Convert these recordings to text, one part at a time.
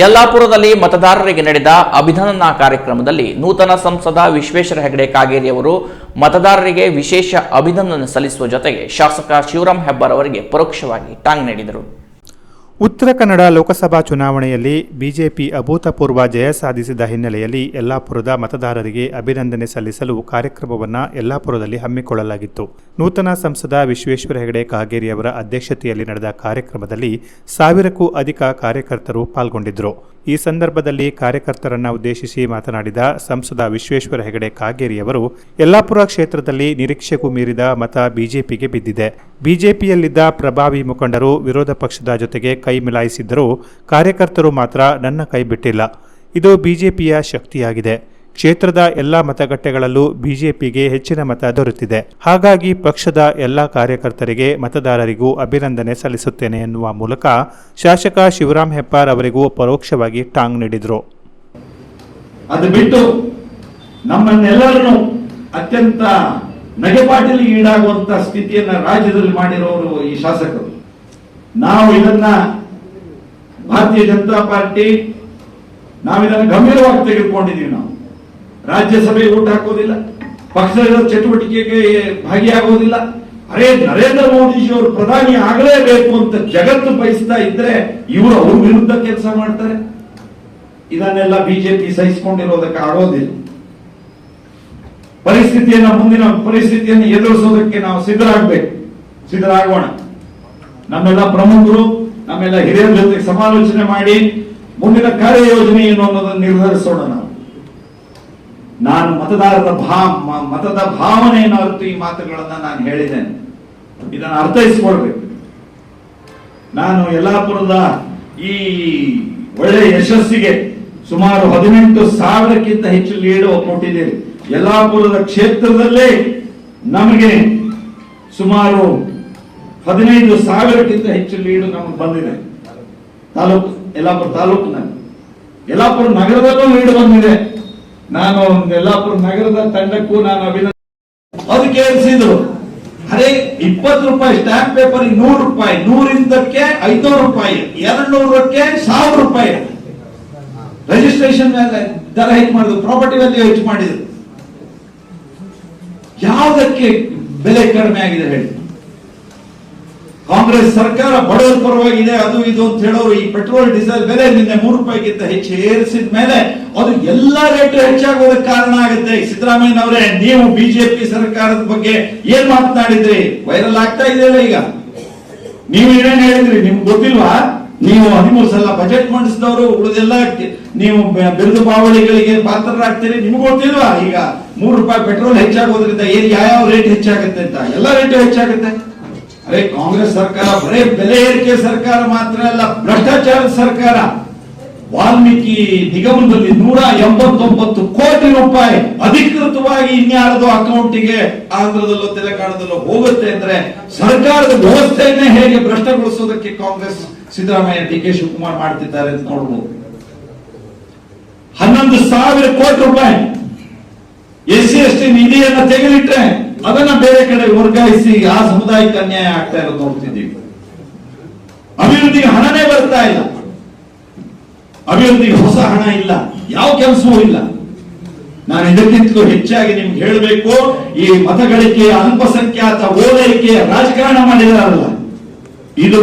ಯಲ್ಲಾಪುರದಲ್ಲಿ ಮತದಾರರಿಗೆ ನಡೆದ ಅಭಿನಂದನಾ ಕಾರ್ಯಕ್ರಮದಲ್ಲಿ ನೂತನ ಸಂಸದ ವಿಶ್ವೇಶ್ವರ ಹೆಗಡೆ ಕಾಗೇರಿ ಅವರು ಮತದಾರರಿಗೆ ವಿಶೇಷ ಅಭಿನಂದನೆ ಸಲ್ಲಿಸುವ ಜೊತೆಗೆ ಶಾಸಕ ಶಿವರಾಮ್ ಹೆಬ್ಬಾರ್ ಅವರಿಗೆ ಪರೋಕ್ಷವಾಗಿ ಟಾಂಗ್ ನೀಡಿದರು. ಉತ್ತರ ಕನ್ನಡ ಲೋಕಸಭಾ ಚುನಾವಣೆಯಲ್ಲಿ ಬಿಜೆಪಿ ಅಭೂತಪೂರ್ವ ಜಯ ಸಾಧಿಸಿದ ಹಿನ್ನೆಲೆಯಲ್ಲಿ ಯಲ್ಲಾಪುರದ ಮತದಾರರಿಗೆ ಅಭಿನಂದನೆ ಸಲ್ಲಿಸಲು ಕಾರ್ಯಕ್ರಮವನ್ನು ಯಲ್ಲಾಪುರದಲ್ಲಿ ಹಮ್ಮಿಕೊಳ್ಳಲಾಗಿತ್ತು. ನೂತನ ಸಂಸದ ವಿಶ್ವೇಶ್ವರ ಹೆಗಡೆ ಕಾಗೇರಿ ಅವರ ಅಧ್ಯಕ್ಷತೆಯಲ್ಲಿ ನಡೆದ ಕಾರ್ಯಕ್ರಮದಲ್ಲಿ ಸಾವಿರಕ್ಕೂ ಅಧಿಕ ಕಾರ್ಯಕರ್ತರು ಪಾಲ್ಗೊಂಡಿದ್ದರು. ಈ ಸಂದರ್ಭದಲ್ಲಿ ಕಾರ್ಯಕರ್ತರನ್ನು ಉದ್ದೇಶಿಸಿ ಮಾತನಾಡಿದ ಸಂಸದ ವಿಶ್ವೇಶ್ವರ ಹೆಗಡೆ ಕಾಗೇರಿ ಅವರು, ಯಲ್ಲಾಪುರ ಕ್ಷೇತ್ರದಲ್ಲಿ ನಿರೀಕ್ಷೆಗೂ ಮೀರಿದ ಮತ ಬಿಜೆಪಿಗೆ ಬಿದ್ದಿದೆ. ಬಿಜೆಪಿಯಲ್ಲಿದ್ದ ಪ್ರಭಾವಿ ಮುಖಂಡರು ವಿರೋಧ ಪಕ್ಷದ ಜೊತೆಗೆ ಕೈ ಮಿಲಾಯಿಸಿದ್ದರೂ ಕಾರ್ಯಕರ್ತರು ಮಾತ್ರ ನನ್ನ ಕೈ ಬಿಟ್ಟಿಲ್ಲ. ಇದು ಬಿಜೆಪಿಯ ಶಕ್ತಿಯಾಗಿದೆ. ಕ್ಷೇತ್ರದ ಎಲ್ಲ ಮತಗಟ್ಟೆಗಳಲ್ಲೂ ಬಿಜೆಪಿಗೆ ಹೆಚ್ಚಿನ ಮತ ದೊರೆತಿದೆ. ಹಾಗಾಗಿ ಪಕ್ಷದ ಎಲ್ಲ ಕಾರ್ಯಕರ್ತರಿಗೆ ಮತದಾರರಿಗೂ ಅಭಿನಂದನೆ ಸಲ್ಲಿಸುತ್ತೇನೆ ಎನ್ನುವ ಮೂಲಕ ಶಾಸಕ ಶಿವರಾಮ್ ಹೆಬ್ಬಾರ್ ಅವರಿಗೂ ಪರೋಕ್ಷವಾಗಿ ಟಾಂಗ್ ನೀಡಿದರು. ಅದು ಬಿಟ್ಟು ನಮ್ಮನ್ನೆಲ್ಲರನ್ನು ಅತ್ಯಂತ ನಗೆಪಾಟಲಿಗೆ ಈಡಾಗುವಂತ ಸ್ಥಿತಿಯನ್ನ ರಾಜ್ಯದಲ್ಲಿ ಮಾಡಿರೋರು ಈ ಶಾಸಕರು. ನಾವು ಇದನ್ನ ಭಾರತೀಯ ಜನತಾ ಪಾರ್ಟಿ, ನಾವಿದನ್ನು ಗಂಭೀರವಾಗಿ ತೆಗೆದುಕೊಂಡಿದ್ದೀವಿ ನಾವು. ರಾಜ್ಯಸಭೆ ಊಟ ಹಾಕೋದಿಲ್ಲ. ಪಕ್ಷದ ಚಟುವಟಿಕೆಗೆ ಭಾಗಿಯಾಗೋದಿಲ್ಲ. ಅರೇ ನರೇಂದ್ರ ಮೋದಿಜಿ ಅವರು ಪ್ರಧಾನಿ ಆಗಲೇಬೇಕು ಅಂತ ಜಗತ್ತು ಬಯಸ್ತಾ ಇದ್ರೆ ಇವರು ಅವ್ರ ವಿರುದ್ಧ ಕೆಲಸ ಮಾಡ್ತಾರೆ. ಇದನ್ನೆಲ್ಲ ಬಿಜೆಪಿ ಸಹಿಸಿಕೊಂಡಿರೋದಕ್ಕೆ ಆಗೋದಿಲ್ಲ. ಪರಿಸ್ಥಿತಿಯನ್ನ ಮುಂದಿನ ಪರಿಸ್ಥಿತಿಯನ್ನು ಎದುರಿಸೋದಕ್ಕೆ ನಾವು ಸಿದ್ಧರಾಗಬೇಕು. ಸಿದ್ಧರಾಗೋಣ. ನಮ್ಮೆಲ್ಲ ಪ್ರಮುಖರು, ನಮ್ಮೆಲ್ಲ ಹಿರಿಯರ ಜೊತೆ ಸಮಾಲೋಚನೆ ಮಾಡಿ ಮುಂದಿನ ಕಾರ್ಯಯೋಜನೆ ಏನು ಅನ್ನೋದನ್ನು ನಿರ್ಧರಿಸೋಣ ನಾವು. ನಾನು ಮತದಾರರ ಭಾವ ಮತದ ಭಾವನೆಯನ್ನು ಅರಿತು ಈ ಮಾತುಗಳನ್ನು ನಾನು ಹೇಳಿದ್ದೇನೆ. ಇದನ್ನು ಅರ್ಥೈಸಿಕೊಳ್ಬೇಕು. ನಾನು ಯಲ್ಲಾಪುರದ ಈ ಒಳ್ಳೆಯ ಯಶಸ್ಸಿಗೆ ಸುಮಾರು ಹದಿನೆಂಟು ಸಾವಿರಕ್ಕಿಂತ ಹೆಚ್ಚು ಲೀಡ್ ಕೊಟ್ಟಿದ್ದೀರಿ ಯಲ್ಲಾಪುರದ ಕ್ಷೇತ್ರದಲ್ಲೇ ನಮಗೆ ಸುಮಾರು ಹದಿನೈದು ಸಾವಿರಕ್ಕಿಂತ ಹೆಚ್ಚು ಲೀಡು ನಮಗೆ ಬಂದಿದೆ. ತಾಲೂಕು, ಯಲ್ಲಾಪುರ ತಾಲೂಕಿನಲ್ಲಿ. ಯಲ್ಲಾಪುರ ನಗರದಲ್ಲೂ ಲೀಡ್ ಬಂದಿದೆ. ನಾನು ಯಲ್ಲಾಪುರ ನಗರದ ತಂಡಕ್ಕೂ ನಾನು ಅಭಿನಂದನೆ ಅದು ಕೇಳಿಸಿದ್ರು. ಅರೆ, ಇಪ್ಪತ್ತು ರೂಪಾಯಿ ಸ್ಟಾಂಪ್ ಪೇಪರ್ ನೂರು ರೂಪಾಯಿ, ನೂರಿಂದಕ್ಕೆ ಐನೂರು ರೂಪಾಯಿ ಎರಡು ನೂರಕ್ಕೆ ಸಾವಿರ ರೂಪಾಯಿ. ರಿಜಿಸ್ಟ್ರೇಷನ್ ದರ ಹೆಚ್ಚು ಮಾಡಿದ್ರು ಪ್ರಾಪರ್ಟಿ ವ್ಯಾಲ್ಯೂ ಹೆಚ್ಚು ಮಾಡಿದ್ರು. ಯಾವುದಕ್ಕೆ ಬೆಲೆ ಕಡಿಮೆ ಆಗಿದೆ ಹೇಳಿ. ಕಾಂಗ್ರೆಸ್ ಸರ್ಕಾರ ಬಡವರ ಪರವಾಗಿದೆ, ಅದು ಇದು ಅಂತ ಹೇಳೋರು ಈ ಪೆಟ್ರೋಲ್, ಡೀಸೆಲ್ ಬೆಲೆ ನಿನ್ನೆ ಮೂರು ರೂಪಾಯಿಗಿಂತ ಹೆಚ್ಚು ಏರಿಸಿದ ಮೇಲೆ ಅದು ಎಲ್ಲ ರೇಟ್ ಹೆಚ್ಚಾಗೋದಕ್ಕೆ ಕಾರಣ ಆಗುತ್ತೆ. ಸಿದ್ದರಾಮಯ್ಯನವರೇ ನೀವು ಬಿಜೆಪಿ ಸರ್ಕಾರದ ಬಗ್ಗೆ ಏನ್ ಮಾತನಾಡಿದ್ರಿ? ವೈರಲ್ ಆಗ್ತಾ ಇದೆಯಲ್ಲ ಈಗ. ನೀವು ಏನೇನ್ ಹೇಳಿದ್ರಿ? ನಿಮ್ಗೆ ಗೊತ್ತಿಲ್ವಾ? ನೀವು ಹದಿಮೂರು ಸಲ ಬಜೆಟ್ ಮಂಡಿಸಿದವರು, ಉಳಿದೆಲ್ಲ ನೀವು ಬಿರುದು ಬಾವಳಿಗಳಿಗೆ ಪಾತ್ರರಾಗ್ತೀರಿ. ನಿಮ್ಗೆ ಗೊತ್ತಿಲ್ವಾ ಈಗ? ಮೂರು ರೂಪಾಯಿ ಪೆಟ್ರೋಲ್ ಹೆಚ್ಚಾಗೋದ್ರಿಂದ ಏನ್ ಯಾವ ರೇಟ್ ಹೆಚ್ಚಾಗುತ್ತೆ ಅಂತ? ಎಲ್ಲ ರೇಟ್ ಹೆಚ್ಚಾಗುತ್ತೆ. ಅರೆ ಕಾಂಗ್ರೆಸ್ ಸರ್ಕಾರ, ಬರೇ ಬೆಲೆ ಏರಿಕೆ ಸರ್ಕಾರ ಮಾತ್ರ ಅಲ್ಲ, ಭ್ರಷ್ಟಾಚಾರ ಸರ್ಕಾರ. ವಾಲ್ಮೀಕಿ ನಿಗಮದಲ್ಲಿ ನೂರ ಎಂಬತ್ತೊಂಬತ್ತು ಕೋಟಿ ರೂಪಾಯಿ ಅಧಿಕೃತವಾಗಿ ಇನ್ಯಾರದು ಅಕೌಂಟಿಗೆ ಆಂಧ್ರದಲ್ಲೋ, ತೆಲಂಗಾಣದಲ್ಲೋ ಹೋಗುತ್ತೆ ಅಂದ್ರೆ ಸರ್ಕಾರದ ವ್ಯವಸ್ಥೆಯನ್ನೇ ಹೇಗೆ ಭ್ರಷ್ಟಗೊಳಿಸೋದಕ್ಕೆ ಕಾಂಗ್ರೆಸ್ ಸಿದ್ದರಾಮಯ್ಯ, ಡಿ ಕೆ ಶಿವಕುಮಾರ್ ಮಾಡ್ತಿದ್ದಾರೆ ಅಂತ ನೋಡ್ಬೋದು. ಹನ್ನೊಂದು ಸಾವಿರ ಕೋಟಿ ರೂಪಾಯಿ ಎಸ್ ಸಿ ಎಸ್ ಟಿ ನಿಧಿಯನ್ನ ತೆಗೆದಿಟ್ರೆ ಅದನ್ನ ಬೇರೆ ಕಡೆ ವರ್ಗಾಯಿಸಿ ಆ ಸಮುದಾಯಕ್ಕೆ ಅನ್ಯಾಯ ಆಗ್ತಾ ಇರೋದು ನೋಡ್ತಿದ್ದೀವಿ. ಅಭಿವೃದ್ಧಿಗೆ ಹಣನೇ ಬರ್ತಾ ಇಲ್ಲ. ಅಭಿವೃದ್ಧಿಗೆ ಹೊಸ ಹಣ ಇಲ್ಲ. ಯಾವ ಕೆಲಸವೂ ಇಲ್ಲ. ನಾನು ಇದಕ್ಕಿಂತಲೂ ಹೆಚ್ಚಾಗಿ ನಿಮ್ಗೆ ಹೇಳಬೇಕು, ಈ ಮತಗಳಿಕೆ, ಅಲ್ಪಸಂಖ್ಯಾತ ಓಲೈಕೆ ರಾಜಕಾರಣ ಮಾಡಿದಾರಲ್ಲ. ಇದು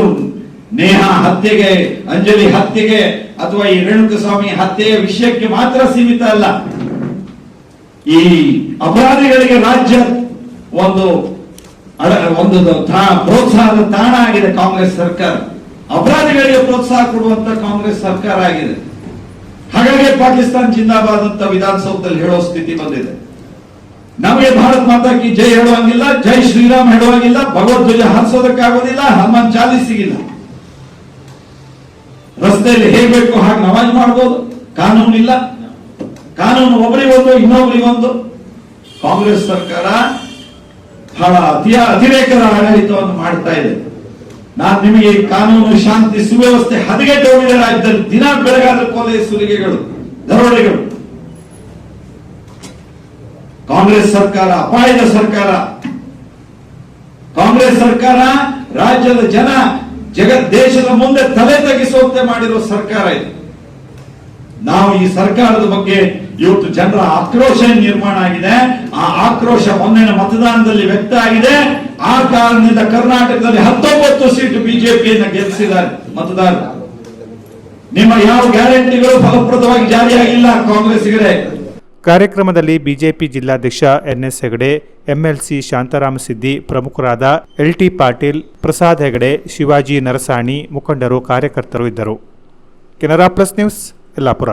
ನೇಹ ಹತ್ಯೆಗೆ, ಅಂಜಲಿ ಹತ್ಯೆಗೆ ಅಥವಾ ಈ ರೇಣುಕಸ್ವಾಮಿ ಹತ್ಯೆಯ ವಿಷಯಕ್ಕೆ ಮಾತ್ರ ಸೀಮಿತ ಅಲ್ಲ. ಈ ಅಪರಾಧಿಗಳಿಗೆ ರಾಜ್ಯ ಒಂದು ಒಂದು ಪ್ರೋತ್ಸಾಹದ ತಾಣ ಆಗಿದೆ ಕಾಂಗ್ರೆಸ್ ಸರ್ಕಾರ. ಅಪರಾಧಿಗಳಿಗೆ ಪ್ರೋತ್ಸಾಹ ಕೊಡುವಂತ ಕಾಂಗ್ರೆಸ್ ಸರ್ಕಾರ ಆಗಿದೆ. ಹಾಗಾಗಿ ಪಾಕಿಸ್ತಾನ್ ಜಿಂದಾಬಾದ್ ಅಂತ ವಿಧಾನಸೌಧದಲ್ಲಿ ಹೇಳೋ ಸ್ಥಿತಿ ಬಂದಿದೆ. ನಮಗೆ ಭಾರತ್ ಮಾತಾಕಿ ಜೈ ಹೇಳುವಂಗಿಲ್ಲ, ಜೈ ಶ್ರೀರಾಮ್ ಹೇಳುವಂಗಿಲ್ಲ ಭಗವದ್ಧ್ವಜ ಹಾರಿಸೋದಕ್ಕಾಗೋದಿಲ್ಲ, ಹನುಮಾನ್ ಚಾಲಿಸಿಗಿಲ್ಲ. ರಸ್ತೆಯಲ್ಲಿ ಹೇಗ್ ಬೇಕು ಹಾಗೆ ನಮಾಜ್ ಕಾನೂನು ಕಾನೂನಿಲ್ಲ. ಕಾನೂನು ಒಬ್ಬರಿಗೊಂದು ಇನ್ನೊಬ್ಬರಿಗೊಂದು ಕಾಂಗ್ರೆಸ್ ಸರ್ಕಾರ ಬಹಳ ಅತಿಯ ಅತಿರೇಕದ ಆಡಳಿತವನ್ನು ಮಾಡ್ತಾ ಇದೆ. ನಾನು ನಿಮಗೆ ಕಾನೂನು, ಶಾಂತಿ, ಸುವ್ಯವಸ್ಥೆ ಹದಗೆಟ್ಟು ಹೋಗಿದೆ ರಾಜ್ಯದಲ್ಲಿ ದಿನ ಬೆಳಗಾದ ಕೊಲೆ ಸುಲಿಗೆಗಳು ದರೋಡೆಗಳು ಕಾಂಗ್ರೆಸ್ ಸರ್ಕಾರ, ಅಪಾಯದ ಸರ್ಕಾರ. ಕಾಂಗ್ರೆಸ್ ಸರ್ಕಾರ ರಾಜ್ಯದ ಜನ, ಜಗತ್ ದೇಶದ ಮುಂದೆ ತಲೆ ತಗ್ಗಿಸುವಂತೆ ಮಾಡಿರುವ ಸರ್ಕಾರ ಇದು. ನಾವು ಈ ಸರ್ಕಾರದ ಬಗ್ಗೆ ಇವತ್ತು ಜನರ ಆಕ್ರೋಶ ನಿರ್ಮಾಣ ಆಗಿದೆ. ಆ ಆಕ್ರೋಶ ಮೊನ್ನೆ ಮತದಾನದಲ್ಲಿ ವ್ಯಕ್ತ ಆಗಿದೆ. ಆ ಕಾರಣದಿಂದ ಕರ್ನಾಟಕದಲ್ಲಿ ಹತ್ತೊಂಬತ್ತು ಸೀಟು ಬಿಜೆಪಿಯನ್ನ ಗೆಲ್ಲಿಸಿದ್ದಾರೆ ಮತದಾರರು. ನಿಮ್ಮ ಯಾವ ಗ್ಯಾರಂಟಿಗಳು ಫಲಪ್ರದವಾಗಿ ಜಾರಿಯಾಗಿಲ್ಲ ಕಾಂಗ್ರೆಸ್ಸಿಗರೇ? ಕಾರ್ಯಕ್ರಮದಲ್ಲಿ ಬಿಜೆಪಿ ಜಿಲ್ಲಾಧ್ಯಕ್ಷ ಎನ್ಎಸ್ ಹೆಗಡೆ, ಎಂಎಲ್ಸಿ ಶಾಂತಾರಾಮ ಸಿದ್ದಿ ಪ್ರಮುಖರಾದ ಎಲ್ ಟಿ ಪಾಟೀಲ್, ಪ್ರಸಾದ್ ಹೆಗಡೆ, ಶಿವಾಜಿ ನರಸಾಣಿ ಮುಖಂಡರು ಕಾರ್ಯಕರ್ತರು ಇದ್ದರು. Canara plus news Yellapur